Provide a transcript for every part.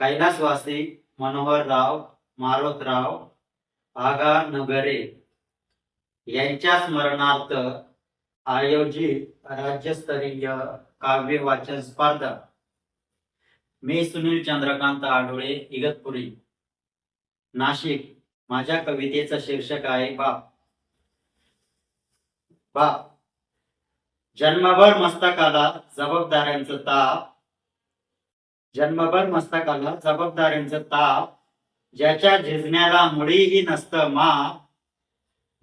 कैलासवासी मनोहरराव मारोतराव आगा नगरे यांच्या स्मरणार्थ आयोजित राज्यस्तरीय काव्य वाचन स्पर्धा. मी सुनील चंद्रकांत आढोळे इगतपुरी. नाशिक माझ्या कवितेचं शीर्षक आहे बाप. बाप. जन्मभर मस्तकाला जबाबदाऱ्यांचं ताप जन्मभर मस्तकाला जबाबदाऱ्यांचं ताप ज्याच्या झिजण्याला मुळीही नसतं माप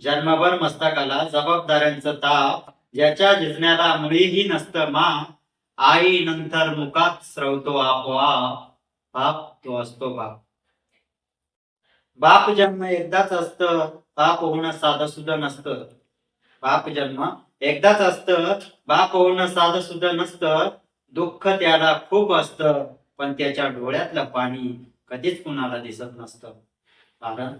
जन्मभर मस्तकाला जबाबदाऱ्यांचं ताप ज्याच्या झिजण्याला मुळीही नसतं माप आई नंतर मुखात स्रवतो आपोआप बाप तो असतो बाप. बाप जन्म एकदाच असतं बाप होणं साधं सुद्धा नसतं. बाप जन्म एकदाच असतं बाप होणं साधं सुद्धा नसतं दुःख त्याला खूप असतं पण त्याच्या डोळ्यातलं पाणी कधीच कुणाला दिसत नसतं. कारण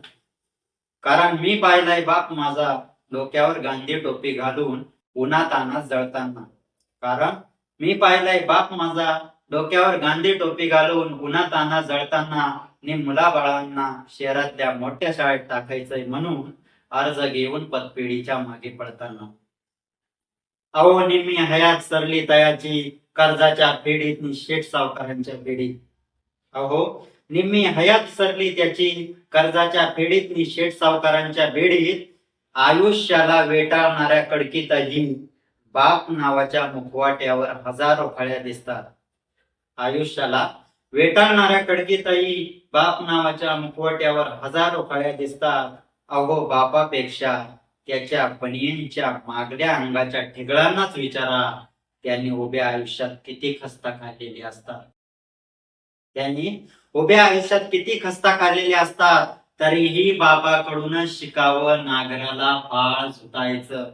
कारण मी पाहिलाय बाप माझा डोक्यावर गांधी टोपी घालून उन्हाताना जळताना. कारण मी पाहिलाय बाप माझा डोक्यावर गांधी टोपी घालून उन्हाताना जळताना आणि मुलाबाळांना शहरातल्या मोठ्या शाळेत टाकायचंय म्हणून अर्ज घेऊन पतपिढीच्या मागे पडताना. अहो निम्मी हयात सरली तयाची कर्जाच्या पेढीत शेठ सावकारांच्या पेढीत अहो निम्मी हयात सरली त्याची. कर्जाच्या पेढीत शेठ सावकारांच्या बेडीत आयुष्याला वेटाळणाऱ्या कडकीतही बाप नावाच्या मुखवाट्यावर हजारो फळ्या दिसतात. आयुष्याला वेटाळणाऱ्या कडकीतही बाप नावाच्या मुखवट्यावर हजारो फळ्या दिसतात. अहो बापापेक्षा त्याच्या बनियनच्या मागल्या अंगाच्या ठिगळांनाच विचारा. त्यांनी उभ्या आयुष्यात किती खस्ता खाल्लेली असतात? त्यांनी उभ्या आयुष्यात किती खस्ता खाल्लेले असतात? तरीही बापाकडूनच शिकावं नागराला फाळ झुतायचं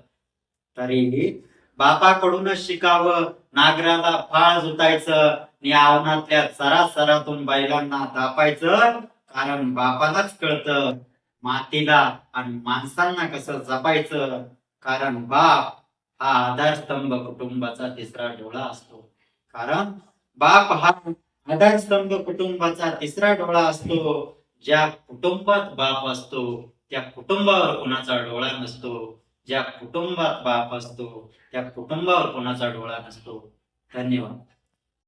तरीही बापाकडूनच शिकावं नागराला फाळ झुतायचं आणि आवनातल्या सरासरातून बैलांना दापायचं कारण बापालाच कळतं. मातीला आणि माणसांना कसं जपायचं? कारण बाप हा आधारस्तंभ कुटुंबाचा तिसरा डोळा असतो. कारण बाप हा आधारस्तंभ कुटुंबाचा तिसरा डोळा असतो. ज्या कुटुंबात बाप असतो त्या कुटुंबावर कोणाचा डोळा नसतो. ज्या कुटुंबात बाप असतो त्या कुटुंबावर कोणाचा डोळा नसतो. धन्यवाद.